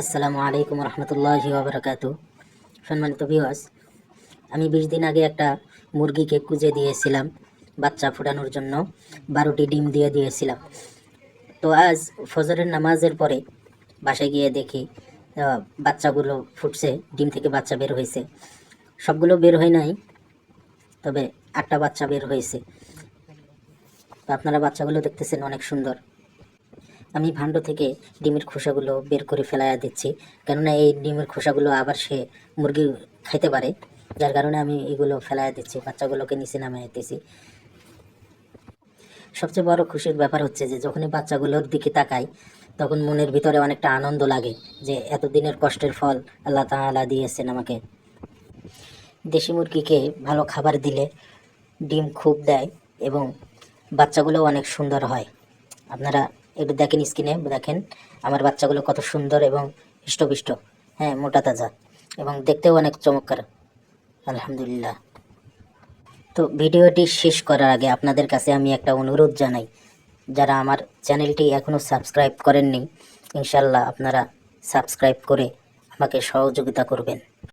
আসসালামু আলাইকুম রহমতুল্লাহি ওবরাকাত সম্মানিত ভিউয়ার্স আমি বিশ দিন আগে একটা মুরগিকে কুজে দিয়েছিলাম, বাচ্চা ফোটানোর জন্য। বারোটি ডিম দিয়ে দিয়েছিলাম। তো আজ ফজরের নামাজের পরে বাসায় গিয়ে দেখি বাচ্চাগুলো ফুটছে, ডিম থেকে বাচ্চা বের হয়েছে। সবগুলো বের হয় নাই, তবে আটটা বাচ্চা বের হয়েছে। আপনারা বাচ্চাগুলো দেখতেছেন অনেক সুন্দর। আমি ভাণ্ড থেকে ডিমের খোসাগুলো বের করে ফেলাইয়া দিচ্ছি। কেননা এই ডিমের খোসাগুলো আবার সে মুরগি খাইতে পারে, যার কারণে আমি এগুলো ফেলাইয়া দিচ্ছি, বাচ্চাগুলোকে নিচে নামিয়ে দিতেছি। সবচেয়ে বড় খুশির ব্যাপার হচ্ছে যে, যখনই বাচ্চাগুলোর দিকে তাকাই, তখন মনের ভিতরে অনেকটা আনন্দ লাগে যে, এতদিনের কষ্টের ফল আল্লাহ তাআলা দিয়েছেন আমাকে। দেশি মুরগিকে ভালো খাবার দিলে ডিম খুব দেয় এবং বাচ্চাগুলো অনেক সুন্দর হয়। আপনারা একটু দেখেন স্ক্রিনে, দেখেন আমার বাচ্চাগুলো কত সুন্দর এবং হৃষ্টপুষ্ট হ্যাঁ মোটা তাজা এবং দেখতেও অনেক চমৎকার, আলহামদুলিল্লাহ। তো ভিডিওটি শেষ করার আগে আপনাদের কাছে আমি একটা অনুরোধ জানাই, যারা আমার চ্যানেলটি এখনও সাবস্ক্রাইব করেননি ইনশাল্লাহ আপনারা সাবস্ক্রাইব করে আমাকে সহযোগিতা করবেন।